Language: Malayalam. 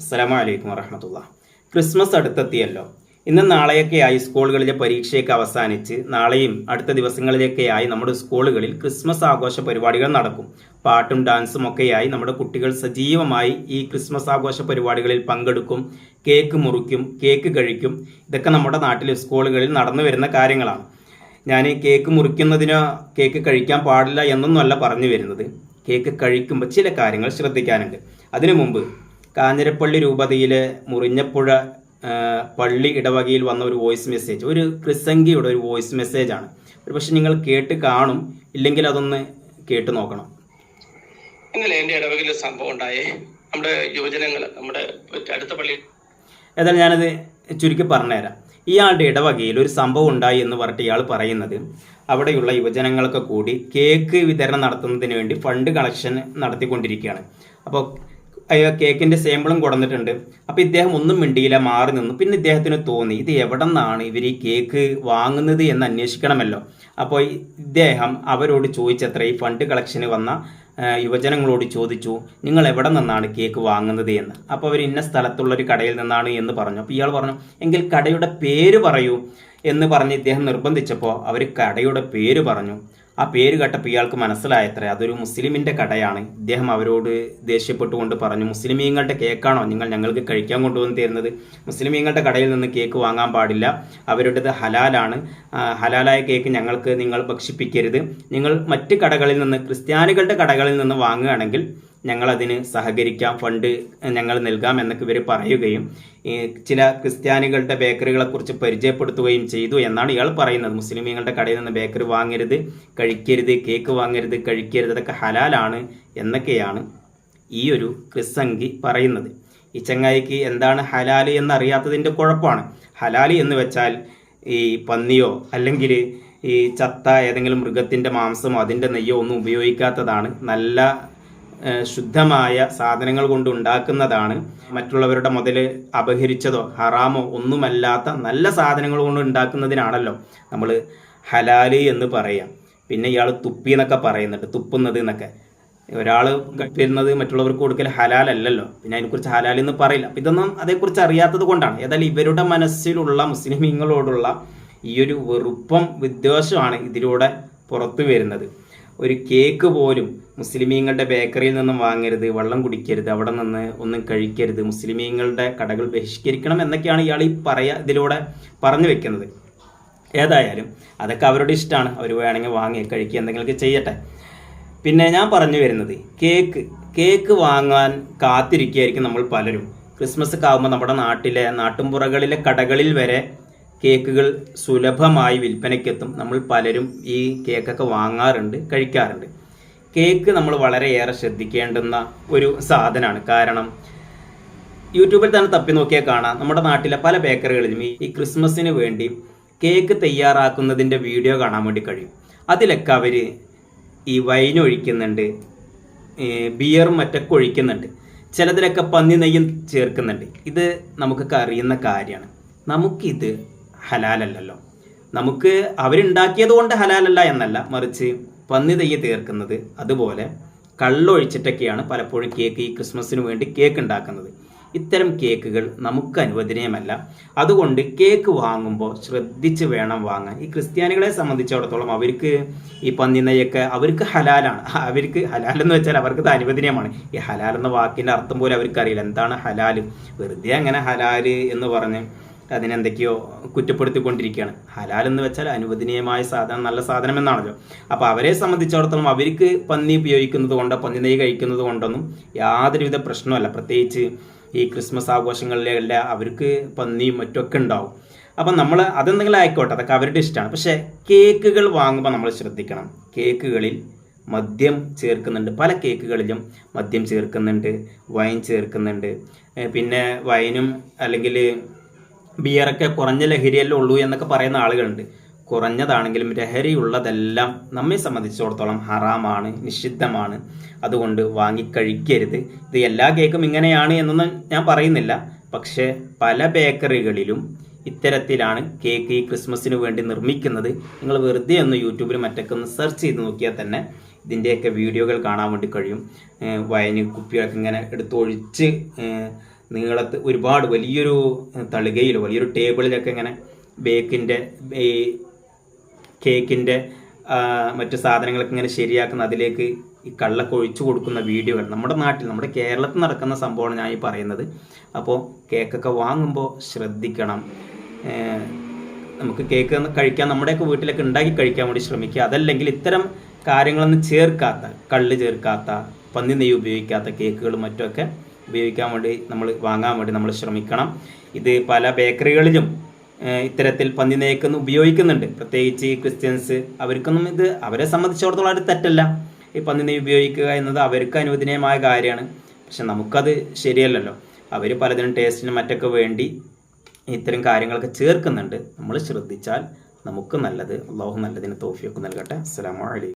അസ്സലാമു അലൈക്കും വറഹമത്തുള്ള. ക്രിസ്മസ് അടുത്തെത്തിയല്ലോ. ഇന്ന് നാളെയൊക്കെയായി സ്കൂളുകളിലെ പരീക്ഷയൊക്കെ അവസാനിച്ച് നാളെയും അടുത്ത ദിവസങ്ങളിലൊക്കെയായി നമ്മുടെ സ്കൂളുകളിൽ ക്രിസ്മസ് ആഘോഷ പരിപാടികൾ നടക്കും. പാട്ടും ഡാൻസും ഒക്കെയായി നമ്മുടെ കുട്ടികൾ സജീവമായി ഈ ക്രിസ്മസ് ആഘോഷ പരിപാടികളിൽ പങ്കെടുക്കും കേക്ക് മുറിക്കും കേക്ക് കഴിക്കും. ഇതൊക്കെ നമ്മുടെ നാട്ടിലെ സ്കൂളുകളിൽ നടന്നു വരുന്ന കാര്യങ്ങളാണ്. ഞാൻ കേക്ക് മുറിക്കുന്നതിനോ കേക്ക് കഴിക്കാൻ പാടില്ല എന്നൊന്നുമല്ല പറഞ്ഞു വരുന്നത്. കേക്ക് കഴിക്കുമ്പോൾ ചില കാര്യങ്ങൾ ശ്രദ്ധിക്കാനുണ്ട്. അതിനു മുമ്പ് കാഞ്ഞിരപ്പള്ളി രൂപതയിലെ മുറിഞ്ഞപ്പുഴ പള്ളി ഇടവകയിൽ വന്ന ഒരു വോയിസ് മെസ്സേജ് ഒരു ക്രിസംഗിയുടെ ഒരു വോയിസ് മെസ്സേജാണ് ഒരു പക്ഷെ നിങ്ങൾ കേട്ട് കാണും ഇല്ലെങ്കിൽ അതൊന്ന് കേട്ട് നോക്കണം. ഇന്നലെ എന്റെ ഇടവകയിൽ സംഭവം ഉണ്ടായേ. നമ്മുടെ യുവജനങ്ങൾ നമ്മുടെ അടുത്ത പള്ളി ഏതായാലും ഞാനത് ചുരുക്കി പറഞ്ഞുതരാം. ഇയാളുടെ ഇടവകയിൽ ഒരു സംഭവം ഉണ്ടായി എന്ന് പറഞ്ഞിട്ട് ഇയാൾ പറയുന്നത് അവിടെയുള്ള യുവജനങ്ങൾക്ക് കൂടി കേക്ക് വിതരണം നടത്തുന്നതിന് വേണ്ടി ഫണ്ട് കളക്ഷൻ നടത്തിക്കൊണ്ടിരിക്കുകയാണ്. അപ്പോൾ കേക്കിന്റെ സാമ്പിളും കൊടുന്നിട്ടുണ്ട്. അപ്പോൾ ഇദ്ദേഹം ഒന്നും മിണ്ടിയില്ല മാറി നിന്നു. പിന്നെ ഇദ്ദേഹത്തിന് തോന്നി ഇത് എവിടെ നിന്നാണ് ഇവർ ഈ കേക്ക് വാങ്ങുന്നത് എന്ന് അന്വേഷിക്കണമല്ലോ. അപ്പോൾ ഇദ്ദേഹം അവരോട് ചോദിച്ചത്ര ഈ ഫണ്ട് കളക്ഷന് വന്ന യുവജനങ്ങളോട് ചോദിച്ചു നിങ്ങൾ എവിടെ നിന്നാണ് കേക്ക് വാങ്ങുന്നത് എന്ന്? അപ്പോൾ അവർ ഇന്ന സ്ഥലത്തുള്ള ഒരു കടയിൽ നിന്നാണ് എന്ന് പറഞ്ഞു. അപ്പോൾ ഇയാൾ പറഞ്ഞു എങ്കിൽ കടയുടെ പേര് പറയൂ എന്ന് പറഞ്ഞ് ഇദ്ദേഹം നിർബന്ധിച്ചപ്പോൾ അവർ കടയുടെ പേര് പറഞ്ഞു. ആ പേര് കേട്ടപ്പോൾ ഇയാൾക്ക് മനസ്സിലായത്രേ അതൊരു മുസ്ലിമിന്റെ കടയാണ്. ഇദ്ദേഹം അവരോട് ദേഷ്യപ്പെട്ടുകൊണ്ട് പറഞ്ഞു മുസ്ലിമീങ്ങളുടെ കേക്കാണോ നിങ്ങൾ ഞങ്ങൾക്ക് കഴിക്കാൻ കൊണ്ടുവന്ന് തരുന്നത്? മുസ്ലിമീങ്ങളുടെ കടയിൽ നിന്ന് കേക്ക് വാങ്ങാൻ പാടില്ല. അവരുടേത് ഹലാലാണ്. ഹലാലായ കേക്ക് ഞങ്ങൾക്ക് നിങ്ങൾ ഭക്ഷിപ്പിക്കരുത്. നിങ്ങൾ മറ്റ് കടകളിൽ നിന്ന് ക്രിസ്ത്യാനികളുടെ കടകളിൽ നിന്ന് വാങ്ങുകയാണെങ്കിൽ ഞങ്ങൾ അതിന് സഹകരിക്കാം ഫണ്ട് ഞങ്ങൾ നൽകാം എന്നൊക്കെ ഇവർ പറയുകയും ചില ക്രിസ്ത്യാനികളുടെ ബേക്കറികളെ കുറിച്ച് പരിചയപ്പെടുത്തുകയും ചെയ്തു എന്നാണ് ഇയാൾ പറയുന്നത്. മുസ്ലിമീങ്ങളുടെ കടയിൽ നിന്ന് ബേക്കറി വാങ്ങരുത് കഴിക്കരുത് കേക്ക് വാങ്ങരുത് കഴിക്കരുത് അതൊക്കെ ഹലാലാണ് എന്നൊക്കെയാണ് ഈ ഒരു ക്രിസംഗി പറയുന്നത്. ഈ ചങ്ങായിക്ക് എന്താണ് ഹലാൽ എന്നറിയാത്തതിന്റെ കുഴപ്പമാണ്. ഹലാൽ എന്ന് വെച്ചാൽ ഈ പന്നിയോ അല്ലെങ്കിൽ ഈ ചത്ത ഏതെങ്കിലും മൃഗത്തിന്റെ മാംസമോ അതിന്റെ നെയ്യോ ഒന്നും ഉപയോഗിക്കാത്തതാണ് നല്ല ശുദ്ധമായ സാധനങ്ങൾ കൊണ്ട് ഉണ്ടാക്കുന്നതാണ്. മറ്റുള്ളവരുടെ മുതൽ അപഹരിച്ചതോ ഹറാമോ ഒന്നുമല്ലാത്ത നല്ല സാധനങ്ങൾ കൊണ്ട് ഉണ്ടാക്കുന്നതിനാണല്ലോ നമ്മൾ ഹലാൽ എന്ന് പറയാം. പിന്നെ ഇയാൾ തുപ്പി എന്നൊക്കെ പറയുന്നുണ്ട് തുപ്പുന്നത് എന്നൊക്കെ. ഒരാൾ വരുന്നത് മറ്റുള്ളവർക്ക് കൊടുക്കൽ ഹലാലല്ലല്ലോ. പിന്നെ അതിനെക്കുറിച്ച് ഹലാൽ എന്ന് പറയില്ല. അപ്പം ഇതൊന്നും അതേക്കുറിച്ച് അറിയാത്തത് കൊണ്ടാണ്. ഏതായാലും ഇവരുടെ മനസ്സിലുള്ള മുസ്ലിമീങ്ങളോടുള്ള ഈ ഒരു വെറുപ്പം വിദ്വേഷമാണ് ഇതിലൂടെ പുറത്തു വരുന്നത്. ഒരു കേക്ക് പോലും മുസ്ലിമീങ്ങളുടെ ബേക്കറിയിൽ നിന്നും വാങ്ങരുത് വെള്ളം കുടിക്കരുത് അവിടെ നിന്ന് ഒന്നും കഴിക്കരുത് മുസ്ലിമീങ്ങളുടെ കടകൾ ബഹിഷ്കരിക്കണം എന്നൊക്കെയാണ് ഇയാൾ ഈ പറയാ ഇതിലൂടെ പറഞ്ഞു വെക്കുന്നത്. ഏതായാലും അതൊക്കെ അവരുടെ ഇഷ്ടമാണ്. അവർ വേണമെങ്കിൽ വാങ്ങി കഴിക്കുക എന്തെങ്കിലുമൊക്കെ ചെയ്യട്ടെ. പിന്നെ ഞാൻ പറഞ്ഞു വരുന്നത് കേക്ക് കേക്ക് വാങ്ങാൻ കാത്തിരിക്കുകയായിരിക്കും നമ്മൾ പലരും. ക്രിസ്മസ് ഒക്കെ ആകുമ്പോൾ നമ്മുടെ നാട്ടിലെ നാട്ടുംപുറകളിലെ കടകളിൽ വരെ കേക്കുകൾ സുലഭമായി വിൽപ്പനയ്ക്കെത്തും. നമ്മൾ പലരും ഈ കേക്കൊക്കെ വാങ്ങാറുണ്ട് കഴിക്കാറുണ്ട്. കേക്ക് നമ്മൾ വളരെയേറെ ശ്രദ്ധിക്കേണ്ടുന്ന ഒരു സാധനമാണ്. കാരണം യൂട്യൂബിൽ തന്നെ തപ്പി നോക്കിയാൽ കാണാം. നമ്മുടെ നാട്ടിലെ പല ബേക്കറികളിലും ഈ- ക്രിസ്മസിന് വേണ്ടി കേക്ക് തയ്യാറാക്കുന്നതിന്റെ വീഡിയോ കാണാൻ വേണ്ടി കഴിയും. അതിലൊക്കെ അവർ ഈ വൈനൊഴിക്കുന്നുണ്ട് ബിയറും മറ്റൊക്കെ ഒഴിക്കുന്നുണ്ട്. ചിലതിലൊക്കെ പന്നി നെയ്യും ചേർക്കുന്നുണ്ട്. ഇത് നമുക്കൊക്കെ അറിയുന്ന കാര്യമാണ്. നമുക്കിത് ഹലാലല്ലല്ലോ. നമുക്ക് അവരുണ്ടാക്കിയത് കൊണ്ട് ഹലാലല്ല എന്നല്ല മറിച്ച് പന്നി തയ്യ് തീർക്കുന്നത് അതുപോലെ കള്ളൊഴിച്ചിട്ടൊക്കെയാണ് പലപ്പോഴും കേക്ക് ഈ ക്രിസ്മസിന് വേണ്ടി കേക്ക് ഉണ്ടാക്കുന്നത്. ഇത്തരം കേക്കുകൾ നമുക്ക് അനുവദനീയമല്ല. അതുകൊണ്ട് കേക്ക് വാങ്ങുമ്പോൾ ശ്രദ്ധിച്ച് വേണം വാങ്ങാൻ. ഈ ക്രിസ്ത്യാനികളെ സംബന്ധിച്ചിടത്തോളം അവർക്ക് ഈ പന്നിനയൊക്കെ അവർക്ക് ഹലാലാണ്. അവർക്ക് ഹലാൽ എന്ന് വെച്ചാൽ അവർക്ക് അനുവദനീയമാണ്. ഈ ഹലാൽ എന്ന വാക്കിന്റെ അർത്ഥം പോലും അവർക്ക് അറിയില്ല എന്താണ് ഹലാൽ വെറുതെ അങ്ങനെ ഹലാൽ എന്ന് പറഞ്ഞ് അതിനെന്തൊക്കെയോ കുറ്റപ്പെടുത്തിക്കൊണ്ടിരിക്കുകയാണ്. ഹലാൽ എന്ന് വെച്ചാൽ അനുവദനീയമായ സാധനം നല്ല സാധനം എന്നാണല്ലോ അപ്പോൾ അവരെ സംബന്ധിച്ചിടത്തോളം അവർക്ക് പന്നി ഉപയോഗിക്കുന്നത് കൊണ്ടോ പന്നി നെയ്യ് കഴിക്കുന്നത് കൊണ്ടൊന്നും യാതൊരുവിധ പ്രശ്നമല്ല പ്രത്യേകിച്ച് ഈ ക്രിസ്മസ് ആഘോഷങ്ങളിലെ അവർക്ക് പന്നിയും മറ്റൊക്കെ ഉണ്ടാവും. അപ്പം നമ്മൾ അതെന്തെങ്കിലും ആയിക്കോട്ടെ അതൊക്കെ അവരുടെ ഇഷ്ടമാണ്. പക്ഷേ കേക്കുകൾ വാങ്ങുമ്പോൾ നമ്മൾ ശ്രദ്ധിക്കണം. കേക്കുകളിൽ മദ്യം ചേർക്കുന്നുണ്ട്. പല കേക്കുകളിലും മദ്യം ചേർക്കുന്നുണ്ട് വൈൻ ചേർക്കുന്നുണ്ട്. പിന്നെ വൈനും അല്ലെങ്കിൽ ബിയറൊക്കെ കുറഞ്ഞ ലഹരിയല്ലേ ഉള്ളൂ എന്നൊക്കെ പറയുന്ന ആളുകളുണ്ട്. കുറഞ്ഞതാണെങ്കിലും ലഹരിയുള്ളതെല്ലാം നമ്മെ സംബന്ധിച്ചിടത്തോളം ഹറാമാണ് നിഷിദ്ധമാണ്. അതുകൊണ്ട് വാങ്ങിക്കഴിക്കരുത്. ഇത് എല്ലാ കേക്കും ഇങ്ങനെയാണ് എന്നൊന്നും ഞാൻ പറയുന്നില്ല. പക്ഷേ പല ബേക്കറികളിലും ഇത്തരത്തിലാണ് കേക്ക് ഈ ക്രിസ്മസിന് വേണ്ടി നിർമ്മിക്കുന്നത്. നിങ്ങൾ വെറുതെ ഒന്ന് യൂട്യൂബിൽ മറ്റൊക്കെ ഒന്ന് സെർച്ച് ചെയ്ത് നോക്കിയാൽ തന്നെ ഇതിന്റെയൊക്കെ വീഡിയോകൾ കാണാൻ വേണ്ടി കഴിയും. വയന് കുപ്പികളൊക്കെ ഇങ്ങനെ എടുത്തൊഴിച്ച് നീളത്ത് ഒരുപാട് വലിയൊരു തളികയിൽ വലിയൊരു ടേബിളിലൊക്കെ ഇങ്ങനെ ബേക്കിന്റെ ഈ കേക്കിന്റെ മറ്റു സാധനങ്ങളൊക്കെ ഇങ്ങനെ ശരിയാക്കുന്ന അതിലേക്ക് ഈ കള്ളൊക്കെ ഒഴിച്ചു കൊടുക്കുന്ന വീഡിയോകൾ. നമ്മുടെ നാട്ടിൽ നമ്മുടെ കേരളത്തിൽ നടക്കുന്ന സംഭവമാണ് ഞാൻ ഈ പറയുന്നത്. അപ്പോൾ കേക്കൊക്കെ വാങ്ങുമ്പോൾ ശ്രദ്ധിക്കണം. നമുക്ക് കേക്ക് കഴിക്കാൻ നമ്മുടെയൊക്കെ വീട്ടിലൊക്കെ ഉണ്ടാക്കി കഴിക്കാൻ വേണ്ടി ശ്രമിക്കുക. അതല്ലെങ്കിൽ ഇത്തരം കാര്യങ്ങളൊന്നും ചേർക്കാത്ത കള്ള് ചേർക്കാത്ത പന്നി നെയ്യ് ഉപയോഗിക്കാത്ത കേക്കുകളും മറ്റുമൊക്കെ ഉപയോഗിക്കാൻ വേണ്ടി നമ്മൾ വാങ്ങാൻ വേണ്ടി നമ്മൾ ശ്രമിക്കണം. ഇത് പല ബേക്കറികളിലും ഇത്തരത്തിൽ പന്നി നെയ്ക്കൊന്നും ഉപയോഗിക്കുന്നുണ്ട്. പ്രത്യേകിച്ച് ക്രിസ്ത്യൻസ് അവർക്കൊന്നും ഇത് അവരെ സംബന്ധിച്ചിടത്തോളം അത് തെറ്റല്ല. ഈ പന്നി നെയ്യ് ഉപയോഗിക്കുക എന്നത് അവർക്ക് അനുവദനീയമായ കാര്യമാണ്. പക്ഷെ നമുക്കത് ശരിയല്ലല്ലോ. അവർ പലതിനും ടേസ്റ്റിനും മറ്റൊക്കെ വേണ്ടി ഇത്തരം കാര്യങ്ങളൊക്കെ ചേർക്കുന്നുണ്ട്. നമ്മൾ ശ്രദ്ധിച്ചാൽ നമുക്ക് നല്ലത് അള്ളാഹു നല്ലതിന് തോഫിയൊക്കെ നൽകട്ടെ. അസ്സാം അലൈക്കും.